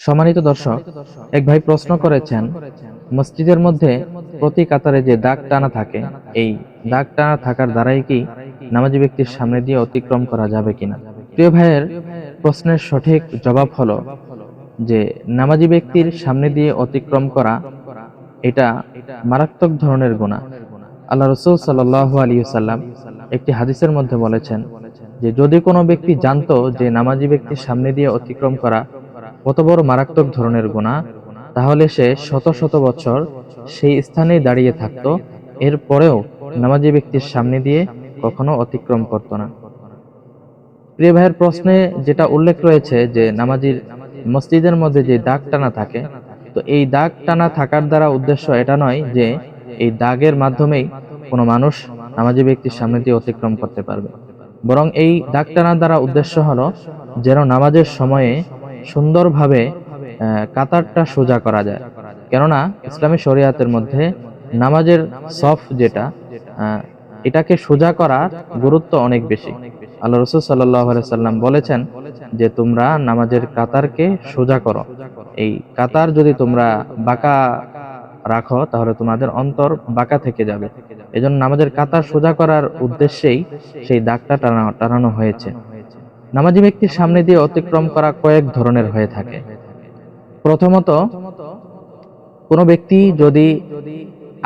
সম্মানিত দর্শক, এক ভাই প্রশ্ন করেছেন, মসজিদের মধ্যে প্রতি কাতারে যে দাগ টানা থাকে, এই দাগ টানা থাকার দ্বারাই কি নামাজি ব্যক্তির সামনে দিয়ে অতিক্রম করা যাবে কিনা? প্রিয় ভাইয়ের প্রশ্নের সঠিক জবাব হলো যে, নামাজি ব্যক্তির সামনে দিয়ে অতিক্রম করা, এটা মারাত্মক ধরনের গুণা আল্লাহ রসুল সাল্লাহ আলী সাল্লাম একটি হাদিসের মধ্যে বলেছেন যে, যদি কোনো ব্যক্তি জানতো যে নামাজি ব্যক্তির সামনে দিয়ে অতিক্রম করা কত বড় মারাত্মক ধরনের গুণা, তাহলে সে শত শত বছর সেই স্থানেই দাঁড়িয়ে থাকতো, এরপরেও নামাজি ব্যক্তির সামনে দিয়ে কখনো অতিক্রম করত না। প্রিয় ভাইয়ের প্রশ্নে যেটা উল্লেখ রয়েছে যে নামাজির মসজিদের মধ্যে যে দাগ টানা থাকে, তো এই দাগ টানা থাকার দ্বারা উদ্দেশ্য এটা নয় যে এই দাগের মাধ্যমেই কোনো মানুষ নামাজি ব্যক্তির সামনে দিয়ে অতিক্রম করতে পারবে। বরং এই দাগ টানার দ্বারা উদ্দেশ্য হলো যেন নামাজের সময়ে সুন্দরভাবে কাতারটা সোজা করা যায়। কেননা ইসলামী শরিয়াতের মধ্যে নামাজের সফ যেটা এটাকে সোজা করার গুরুত্ব অনেক বেশি। আল্লাহ রসুল সাল্লাহ সাল্লাম বলেছেন যে তোমরা নামাজের কাতারকে সোজা করো। এই কাতার যদি তোমরা বাঁকা রাখো তাহলে তোমাদের অন্তর বাঁকা থেকে যাবে। এজন্য নামাজের কাতার সোজা করার উদ্দেশ্যেই সেই দাগটা টানা টানানো হয়েছে। নামাজি ব্যক্তির সামনে দিয়ে অতিক্রম করা কয়েক ধরনের হয়ে থাকে। প্রথমত, কোনো ব্যক্তি যদি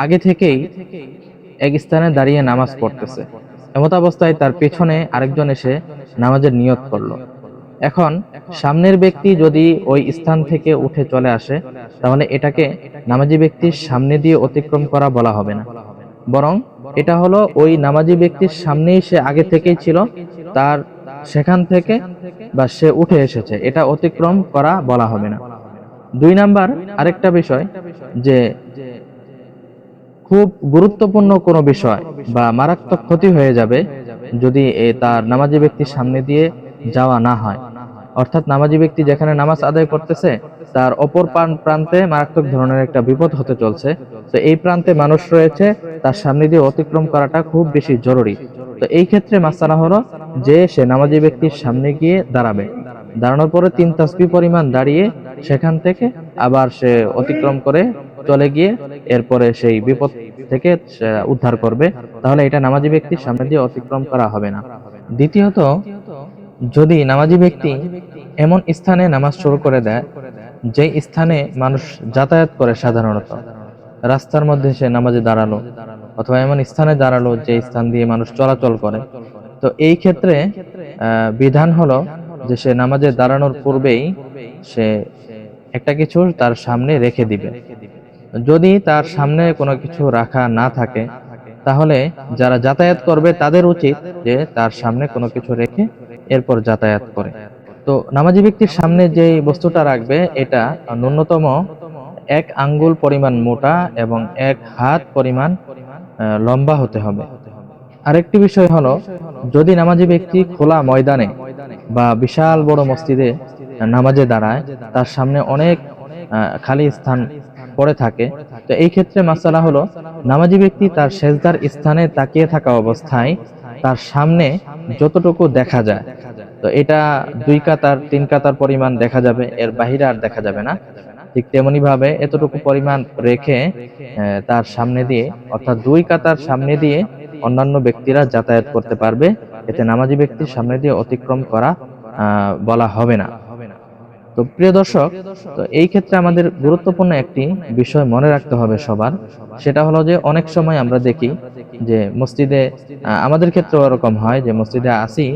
আগে থেকেই এক স্থানে দাঁড়িয়ে নামাজ পড়তেছে, এমত অবস্থায় তার পেছনে আরেকজন এসে নামাজের নিয়ত করল। এখন সামনের ব্যক্তি যদি ওই স্থান থেকে উঠে চলে আসে, তাহলে এটাকে নামাজি ব্যক্তির সামনে দিয়ে অতিক্রম করা বলা হবে না। বরং এটা হলো ওই নামাজি ব্যক্তির সামনেই সে আগে থেকেই ছিল, তার সেখান থেকে বা সে উঠে এসেছে। এটা অতিক্রম করা বলা হবে না। দুই নাম্বার আরেকটা বিষয় যে খুব গুরুত্বপূর্ণ কোনো বিষয় বা মারাত্মক ক্ষতি হয়ে যাবে যদি তার নামাজি ব্যক্তির সামনে দিয়ে যাওয়া না হয়। অর্থাৎ নামাজি ব্যক্তি যেখানে নামাজ আদায় করতেছে তার অপর প্রান্তে মারাত্মক ধরনের একটা বিপদ হতে চলছে। তো এই প্রান্তে মানুষ রয়েছে তার সামনে দিয়ে অতিক্রম করাটা খুব বেশি জরুরি। তো এই ক্ষেত্রে মাসালা হলো যে সে নামাজি ব্যক্তির সামনে গিয়ে দাঁড়াবে। দাঁড়ানোর পরে তিন তাসবি পরিমাণ দাঁড়িয়ে সেখান থেকে আবার সে অতিক্রম করে চলে গিয়ে এরপরে সেই বিপদ থেকে উদ্ধার করবে। তাহলে এটা নামাজি ব্যক্তির সামনে দিয়ে অতিক্রম করা হবে না। দ্বিতীয়ত, যদি নামাজি ব্যক্তি এমন স্থানে নামাজ শুরু করে দেয়, যে স্থানে মানুষ যাতায়াত করে সাধারণত, রাস্তার মধ্যে সে নামাজে দাঁড়াল অথবা এমন স্থানে দাঁড়াল যে স্থান দিয়ে মানুষ চলাচল করে। তো এই ক্ষেত্রে বিধান হলো যে সে নামাজে দাঁড়ানোর পূর্বেই সে একটা কিছু তার সামনে রেখে দিবে। যদি তার সামনে কোনো কিছু রাখা না থাকে, তাহলে যারা যাতায়াত করবে তাদের উচিত যে তার সামনে কোনো কিছু রেখে এরপর যাতায়াত করে। তো নামাজি ব্যক্তির সামনে যে বস্তুটা রাখবে, এটা ন্যূনতম এক আঙ্গুল পরিমাণ মোটা এবং এক হাত পরিমাণ লম্বা হতে হবে। আরেকটি বিষয় হলো, যদি নামাজি ব্যক্তি খোলা ময়দানে বা বিশাল বড় মসজিদে নামাজে দাঁড়ায়, তার সামনে অনেক খালি স্থান পড়ে থাকে। তো এই ক্ষেত্রে মাসালা হলো, নামাজি ব্যক্তি তার শেষদার স্থানে তাকিয়ে থাকা অবস্থায় তার সামনে যতটুকু দেখা যায়। তো এটা দুই কাতার, তিন কাতার পরিমাণ দেখা যাবে, এর বাহিরে আর দেখা যাবে না। ঠিক তেমনি ভাবে এতটুকু পরিমাণ রেখে তার সামনে দিয়ে অর্থাৎ দুই কাতার সামনে দিয়ে অন্যান্য ব্যক্তিরা যাতায়াত করতে পারবে। এতে নামাজি ব্যক্তির সামনে দিয়ে অতিক্রম করা বলা হবে না। তো প্রিয় দর্শক তো এই ক্ষেত্রে আমাদের গুরুত্বপূর্ণ একটি বিষয় মনে রাখতে হবে সবার। সেটা হলো যে অনেক সময় আমরা দেখি যে মসজিদে আমাদের ক্ষেত্রে এরকম হয় যে মসজিদে আসি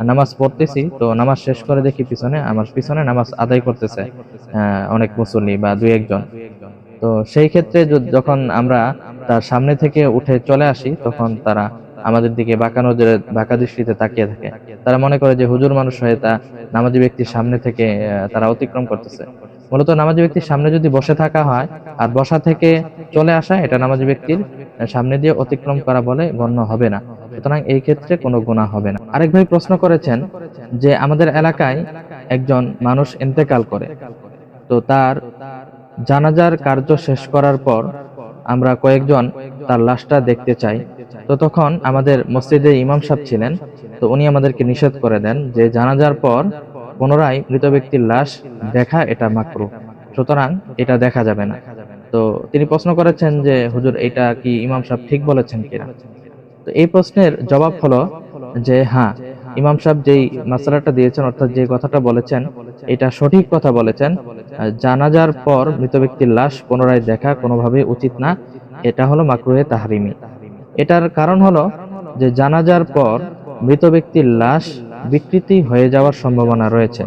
নামাজ পড়তেছি তো নামাজ শেষ করে দেখি পিছনে আমার পিছনে নামাজ আদায় করতেছে। অনেক মুসল্লি বা দুই একজন। তো সেই ক্ষেত্রে যখন আমরা তার সামনে থেকে উঠে চলে আসি, তখন তারা আমাদের দিকে বাঁকা নজরে বাঁকা দৃষ্টিতে তাকিয়ে থাকে। তারা মনে করে যে হুজুর মানুষ হয়ে তা নামাজি ব্যক্তির সামনে থেকে তারা অতিক্রম করতেছে। মূলত নামাজি ব্যক্তির সামনে যদি বসে থাকা হয়, আর বসা থেকে চলে আসা, এটা নামাজি ব্যক্তির সামনে দিয়ে অতিক্রম করা বলে গণ্য হবে না। সুতরাং এই ক্ষেত্রে কোনো গুণা হবে না। আরেক ভাই প্রশ্ন করেছেন যে, আমাদের এলাকায় একজন মানুষ ইন্তেকাল করে। তো তার জানাজার কার্য শেষ করার পর আমরা কয়েকজন তার লাশটা দেখতে চাই। তো তখন আমাদের মসজিদে ইমাম সাহেব ছিলেন। তো উনি আমাদেরকে নিষেধ করে দেন যে জানাজার পর পুনরায় মৃত ব্যক্তির লাশ দেখা এটা মাকরু সুতরাং এটা দেখা যাবে না। তো তিনি প্রশ্ন করেছেন যে, হুজুর, এটা কি ইমাম সাহেব ঠিক বলেছেন কিনা? তো এই প্রশ্নের জবাব হলো যে হ্যাঁ ইমাম সাহেব যেই মাসালাটা দিয়েছেন, অর্থাৎ যে কথাটা বলেছেন, এটা সঠিক কথা বলেছেন। জানাজার পর মৃত ব্যক্তির লাশ পুনরায় দেখা কোনোভাবেই উচিত না। এটা হলো মাকরুহে তাহারিমি। এটার কারণ হলো যে জানাজার পর মৃত ব্যক্তির লাশ বিকৃতি হয়ে যাওয়ার সম্ভাবনা রয়েছে।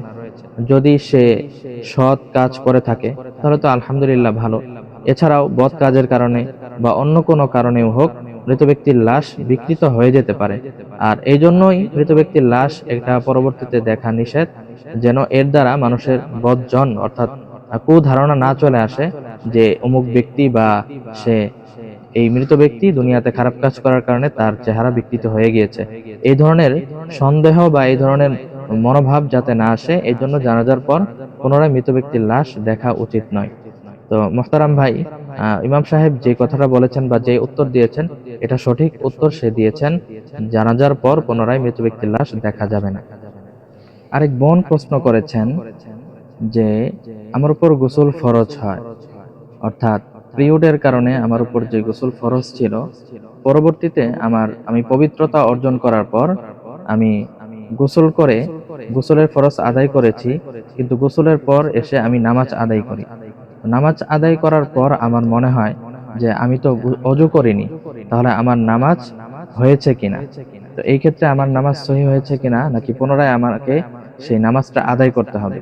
যদি সে সৎ কাজ করে থাকে, তাহলে তো আলহামদুলিল্লাহ ভালো। এছাড়াও বদ কাজের কারণে বা অন্য কোনো কারণেও হোক মৃত ব্যক্তির লাশ বিকৃত হয়ে যেতে পারে। আর এই জন্যই মৃত ব্যক্তির লাশ একটা পরবর্তীতে দেখা নিষেধ, যেন এর দ্বারা মানুষের বদজন অর্থাৎ কুধারণা না চলে আসে যে অমুক ব্যক্তি বা সে এই মৃত ব্যক্তি দুনিয়াতে খারাপ কাজ করার কারণে তার চেহারা বিকৃত হয়ে গিয়েছে। এই ধরনের সন্দেহ বা এই ধরনের মনোভাব যাতে না আসে এই জন্য জানাজার পর পুনরায় মৃত ব্যক্তির লাশ দেখা উচিত নয়। তো মোহতারাম ভাই ইমাম সাহেব যে কথাটা বলেছেন বা যে উত্তর দিয়েছেন এটা সঠিক উত্তর সে দিয়েছেন, জানাজার পর পুনরায় মৃত ব্যক্তির লাশ দেখা যাবে না। আরেক বোন প্রশ্ন করেছেন যে, আমার উপর গোসল ফরজ হয়। অর্থাৎ পিরিয়ডের কারণে আমার উপর যে গোসল ফরজ ছিল, পরবর্তীতে আমার, আমি পবিত্রতা অর্জন করার পর আমি গোসল করে, গোসলের ফরজ আদায় করেছি, কিন্তু গোসলের পর এসে আমি নামাজ আদায় করি। নামাজ আদায় করার পর আমার মনে হয় যে আমি তো অজু করিনি তাহলে আমার নামাজ হয়েছে কিনা? তো এই ক্ষেত্রে আমার নামাজ সহি হয়েছে কিনা? নাকি পুনরায় আমাকে সেই নামাজটা আদায় করতে হবে।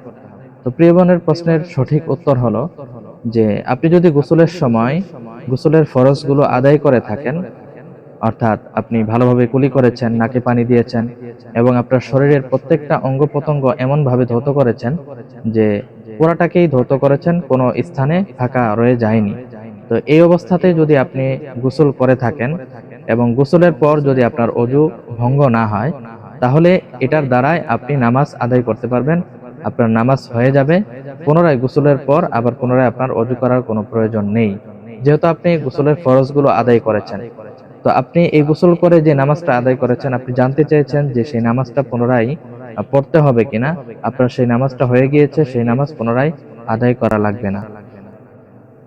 তো প্রিয় বোনের প্রশ্নের সঠিক উত্তর হলো যে আপনি যদি গোসলের সময় গোসলের ফরজগুলো আদায় করে থাকেন অর্থাৎ আপনি ভালোভাবে কুলি করেছেন নাকে পানি দিয়েছেন এবং আপনার শরীরের প্রত্যেকটা অঙ্গ প্রত্যঙ্গ এমন ভাবে ধৌত করেছেন যে পুরাটাকেই ধৌত করেছেন কোনো স্থানে ফাঁকা রয়ে যায়নি। তো এই অবস্থাতে যদি আপনি গোসল করে থাকেন এবং গোসলের পর যদি আপনার অজু ভঙ্গ না হয়, তাহলে এটার দ্বারাই আপনি নামাজ আদায় করতে পারবেন। আপনার নামাজ হয়ে যাবে। পুনরায় গোসলের পর আবার পুনরায় আপনার অজু করার কোনো প্রয়োজন নেই। যেহেতু আপনি গোসলের ফরজগুলো আদায় করেছেন। তো আপনি এই গোসল করে যে নামাজটা আদায় করেছেন, আপনি জানতে চেয়েছেন যে সেই নামাজটা পুনরায় পড়তে হবে কিনা। আপনার সেই নামাজটা হয়ে গিয়েছে, সেই নামাজ পুনরায় আদায় করা লাগবে না।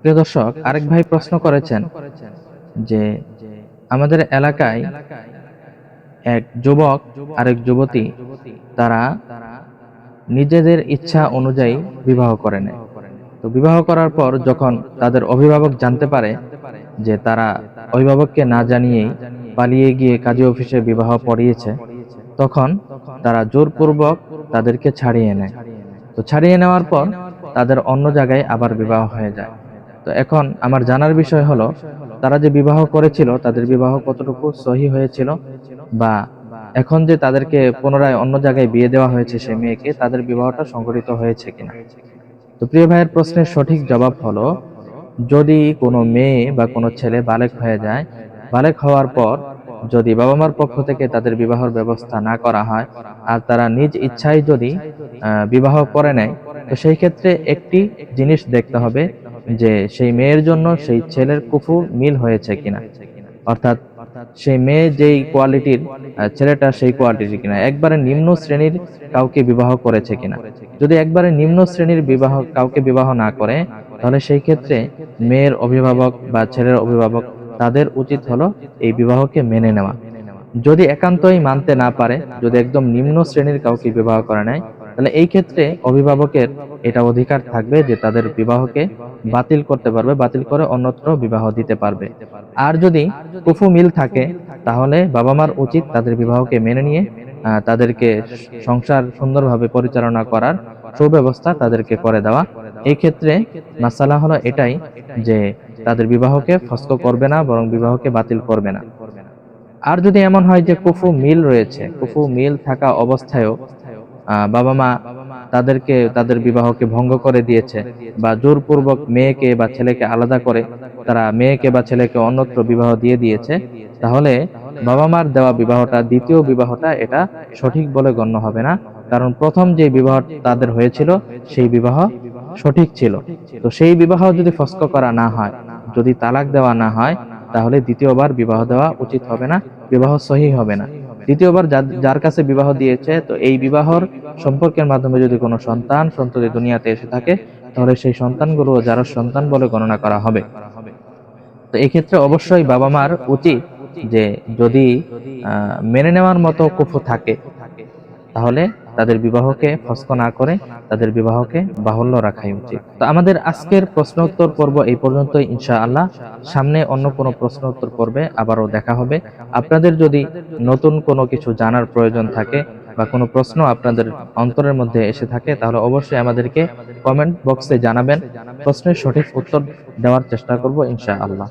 প্রিয় দর্শক, আরেক ভাই প্রশ্ন করেছেন যে আমাদের এলাকায় এক যুবক, আরেক যুবতী, তারা নিজেদের ইচ্ছা অনুযায়ী বিবাহ করে নেয়। তো বিবাহ করার পর যখন তাদের অভিভাবক জানতে পারে যে তারা অভিভাবককে না জানিয়েই পালিয়ে গিয়ে কাজী অফিসে বিবাহ পড়িয়েছে, তখন তারা জোরপূর্বক তাদেরকে ছাড়িয়ে নেয়। তো ছাড়িয়ে নেওয়ার পর তাদের অন্য জায়গায় আবার বিবাহ হয়ে যায়। তো এখন আমার জানার বিষয় হলো, তারা যে বিবাহ করেছিল, তাদের বিবাহ কতটুকু সহি হয়েছিল বা এখন যে তাদেরকে পুনরায় অন্য জায়গায় বিয়ে দেওয়া হয়েছে সেই মেয়েকে, তাদের বিবাহটা সংঘটিত হয়েছে কিনা? তো প্রিয় ভাইয়ের প্রশ্নের সঠিক জবাব হলো, যদি কোনো মেয়ে বা কোনো ছেলে বালেক হয়ে যায়, বালেক হওয়ার পর যদি বাবা মার পক্ষ থেকে তাদের বিবাহের ব্যবস্থা না করা হয় আর তারা নিজ ইচ্ছায় যদি বিবাহ করে নেয়, তো সেই ক্ষেত্রে একটি জিনিস দেখতে হবে যে সেই মেয়ের জন্য সেই ছেলের কুফুর মিল হয়েছে কিনা। অর্থাৎ সেই মেয়ে যেই কোয়ালিটির ছেলেটা সেই কোয়ালিটির কিনা। একবারে নিম্ন শ্রেণির কাউকে বিবাহ করেছে কিনা। যদি একবারে নিম্ন শ্রেণির বিবাহ কাউকে বিবাহ না করে তাহলে সেই ক্ষেত্রে মেয়ের অভিভাবক বা ছেলের অভিভাবক তাদের উচিত হলো এই বিবাহকে মেনে নেওয়া। যদি একান্তই মানতে না পারে যদি একদম নিম্ন শ্রেণির কাউকে বিবাহ করে নেয় তাহলে এই ক্ষেত্রে অভিভাবকের এটা অধিকার থাকবে যে তাদের বিবাহকে বাতিল করতে পারবে, বাতিল করে অন্যত্র বিবাহ দিতে পারবে। আর যদি কুফু মিল থাকে, তাহলে বাবা মার উচিত তাদের বিবাহকে মেনে নিয়ে তাদেরকে সংসার সুন্দরভাবে পরিচালনা করার সুব্যবস্থা তাদেরকে করে দেওয়া। এই ক্ষেত্রে মাসালা হলো এটাই যে তাদের বিবাহকে ফস্ক করবে না, বরং বিবাহকে বাতিল করবে না। আর যদি এমন হয় যে কুফু মিল রয়েছে, কুফু মিল থাকা অবস্থায়ও বাবা মা তাদেরকে, তাদের বিবাহকে ভঙ্গ করে দিয়েছে বা জোরপূর্বক মেয়েকে বা ছেলেকে আলাদা করে তারা মেয়েকে বা ছেলেকে অন্যত্র বিবাহ দিয়ে দিয়েছে, তাহলে বাবা মার দেওয়া বিবাহটা, দ্বিতীয় বিবাহটা এটা সঠিক বলে গণ্য হবে না। কারণ প্রথম যে বিবাহ তাদের হয়েছিল, সেই বিবাহ সঠিক ছিল। তো সেই বিবাহ যদি ফস্ক করা না হয়, যদি তালাক দেওয়া না হয়, তাহলে দ্বিতীয়বার বিবাহ দেওয়া উচিত হবে না, বিবাহ সহি হবে না। দ্বিতীয়বার যার- কাছে বিবাহ দিয়েছে, তো এই বিবাহর সম্পর্কের মাধ্যমে যদি কোনো সন্তান সন্ততি দুনিয়াতে এসে থাকে, তাহলে সেই সন্তানগুলো যার সন্তান বলে গণনা করা হবে। তো ক্ষেত্রে অবশ্যই বাবা মার উচিত যে যদি মেনে নেওয়ার মতো কুফু থাকে, তাহলে তাদের বিবাহকে ফস্ক না করে তাদের বিবাহকে বাহুল্য রাখাই উচিত। তো আমাদের আজকের প্রশ্ন উত্তর পর্ব এই পর্যন্তই, ইনশাআল্লাহ। সামনে অন্য কোনো প্রশ্ন উত্তর পর্বে আবারও দেখা হবে। আপনাদের যদি নতুন কোনো কিছু জানার প্রয়োজন থাকে বা কোনো প্রশ্ন আপনাদের অন্তরের মধ্যে এসে থাকে, তাহলে অবশ্যই আমাদেরকে কমেন্ট বক্সে জানাবেন। প্রশ্নের সঠিক উত্তর দেওয়ার চেষ্টা করব, ইনশাআল্লাহ।